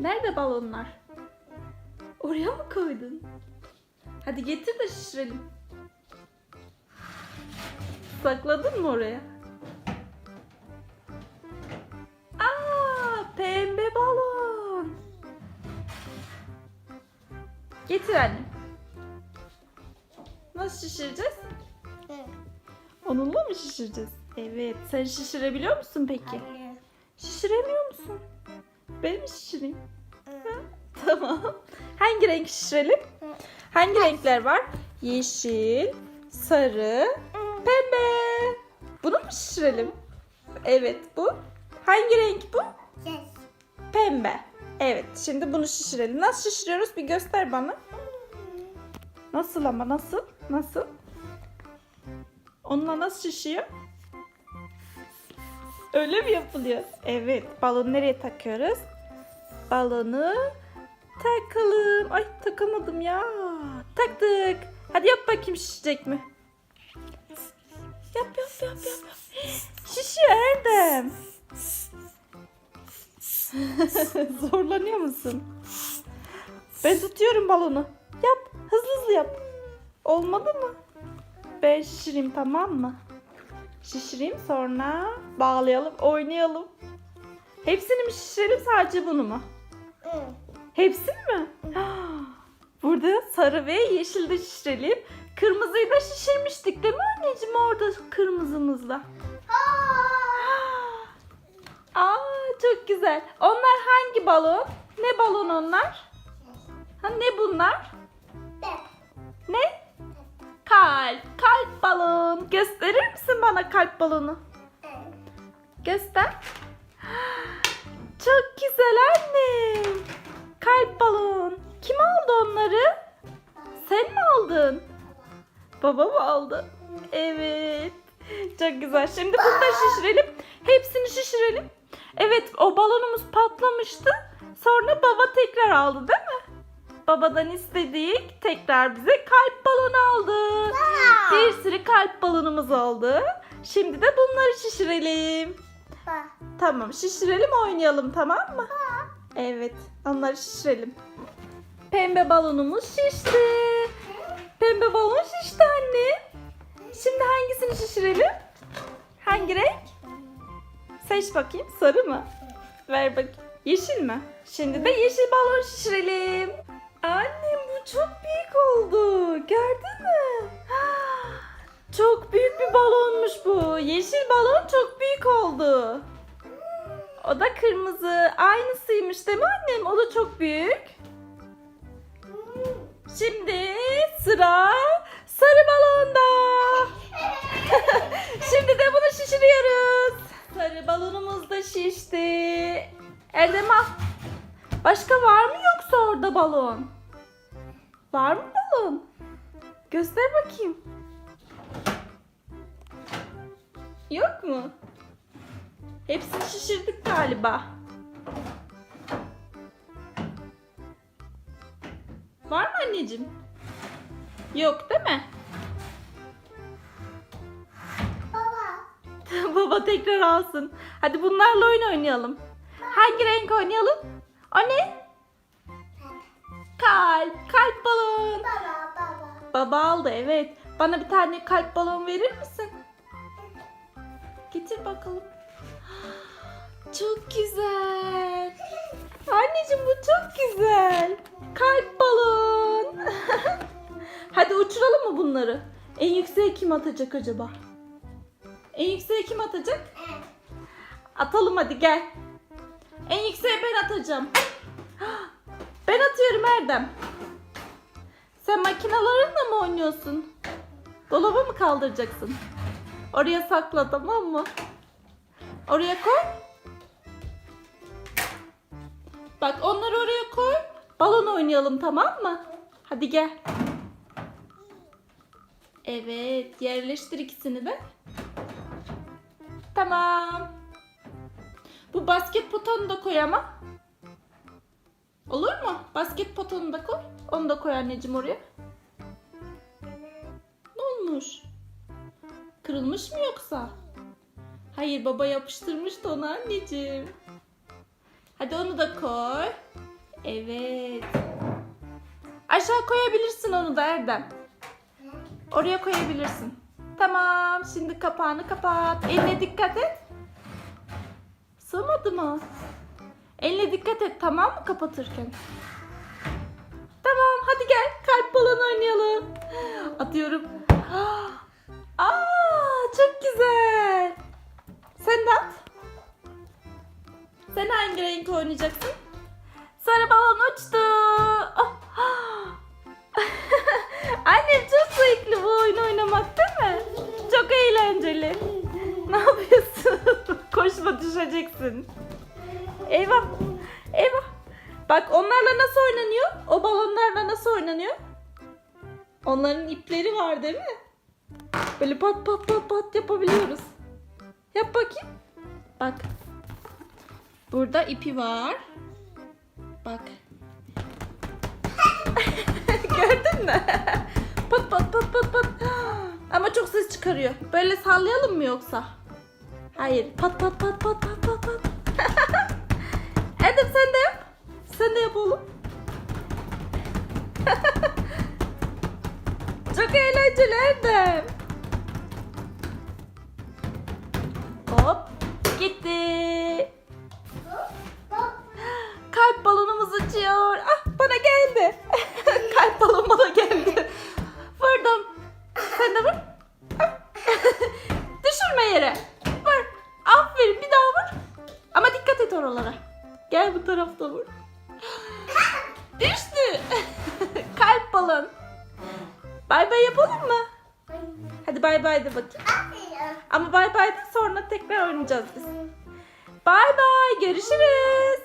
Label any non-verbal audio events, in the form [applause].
Nerede balonlar? Oraya mı koydun? Hadi getir de şişirelim. Sakladın mı oraya? Aa, pembe balon. Getir anne. Nasıl şişireceğiz? Onunla mı şişireceğiz? Evet. Sen şişirebiliyor musun peki? Hayır. Şişiremiyor musun? Ben mi şişireyim? Tamam. Hangi renk şişirelim? Hangi renkler var? Yeşil, sarı, pembe. Bunu mu şişirelim? Evet bu. Hangi renk bu? Pembe. Evet şimdi bunu şişirelim. Nasıl şişiriyoruz bir göster bana. Nasıl ama nasıl? Nasıl? Onunla nasıl şişiyor? Öyle mi yapılıyor? Evet. Balonu nereye takıyoruz? Balonu takalım. Ay takamadım ya. Taktık. Hadi yap bakayım şişecek mi? Yap yap yap yap. yap. Şişiyor Erdem. [laughs] Zorlanıyor musun? Ben tutuyorum balonu. Yap. Hızlı hızlı yap. Olmadı mı? Ben şişireyim tamam mı? Şişireyim sonra bağlayalım, oynayalım. Hepsini mi şişirelim sadece bunu mu? Hepsini mi? [gasps] Burada sarı ve yeşil de şişirelim. Kırmızıyı da şişirmiştik değil mi anneciğim orada kırmızımızla? [gasps] Aa çok güzel. Onlar hangi balon? Ne balon onlar? Ha ne bunlar? Ne? Kalp. Kalp balon. Gösterir misin bana kalp balonu? Göster. Çok güzel annem. Kalp balon. Kim aldı onları? Sen mi aldın? Baba mı aldı? Evet. Çok güzel. Şimdi bunu da şişirelim. Hepsini şişirelim. Evet o balonumuz patlamıştı. Sonra baba tekrar aldı değil mi? Babadan istedik. Tekrar bize kalp balonu aldı. Bir sürü kalp balonumuz oldu. Şimdi de bunları şişirelim. Tamam şişirelim oynayalım tamam mı? Evet onları şişirelim. Pembe balonumuz şişti. Pembe balon şişti anne. Şimdi hangisini şişirelim? Hangi renk? Seç bakayım. Sarı mı? Ver bakayım. Yeşil mi? Şimdi de yeşil balon şişirelim. Annem bu çok büyük oldu. Gördün mü? [gasps] Çok büyük bir balonmuş bu. Yeşil balon çok büyük oldu. O da kırmızı. Aynısıymış değil mi annem? O da çok büyük. Şimdi sıra sarı balonda. [laughs] Şimdi de bunu şişiriyoruz. Sarı balonumuz da şişti. Erdem al. Başka var mı yoksa orada balon? Var mı balon? Göster bakayım. Yok mu? Hepsini şişirdik galiba. Var mı anneciğim? Yok değil mi? Baba. [laughs] Baba tekrar alsın. Hadi bunlarla oyun oynayalım. Hangi renk oynayalım? O ne? Kalp. Kalp balon. Baba baba. Baba aldı evet. Bana bir tane kalp balon verir misin? Getir bakalım. Çok güzel. Anneciğim bu çok güzel. Kalp balon. [laughs] Hadi uçuralım mı bunları? En yükseğe kim atacak acaba? En yükseğe kim atacak? Atalım hadi gel. En yükseğe ben atacağım. Ben atıyorum Erdem. Sen makinalarınla mı oynuyorsun? Dolaba mı kaldıracaksın? Oraya sakla tamam mı? Oraya koy. Bak onları oraya koy. Balon oynayalım tamam mı? Hadi gel. Evet yerleştir ikisini de. Tamam. Bu basket potonu da koy ama. Olur mu? Basket potonu da koy. Onu da koy anneciğim oraya. Ne olmuş? Kırılmış mı yoksa? Hayır baba yapıştırmıştı onu anneciğim. Hadi onu da koy. Evet. Aşağı koyabilirsin onu da Erdem. Oraya koyabilirsin. Tamam. Şimdi kapağını kapat. Eline dikkat et. Sığmadı mı? Eline dikkat et tamam mı kapatırken? Tamam hadi gel kalp balonu oynayalım. Atıyorum. [gasps] Aa çok güzel. Sen de at. Sen hangi renk oynayacaksın? Sarı balon uçtu. Ah. [laughs] Annem çok zevkli bu oyun oynamak değil mi? Çok eğlenceli. Ne yapıyorsun? [laughs] Koşma düşeceksin. Eyvah. Eyvah. Bak onlarla nasıl oynanıyor? O balonlarla nasıl oynanıyor? Onların ipleri var değil mi? Böyle pat pat pat pat yapabiliyoruz. Yap bakayım. Bak. Burada ipi var. Bak. [laughs] Gördün mü? pat pat pat pat pat. Ama çok ses çıkarıyor. Böyle sallayalım mı yoksa? Hayır. Pat pat pat pat pat pat pat. [laughs] Erdem sen de yap. Sen de yap oğlum. [laughs] çok eğlenceli Erdem. Hop. Gitti. Kalp balonumuz uçuyor. Ah bana geldi. [laughs] yapalım mı? Hadi bay bay de bakayım. Ama bay bay de sonra tekrar oynayacağız biz. Bay bay görüşürüz.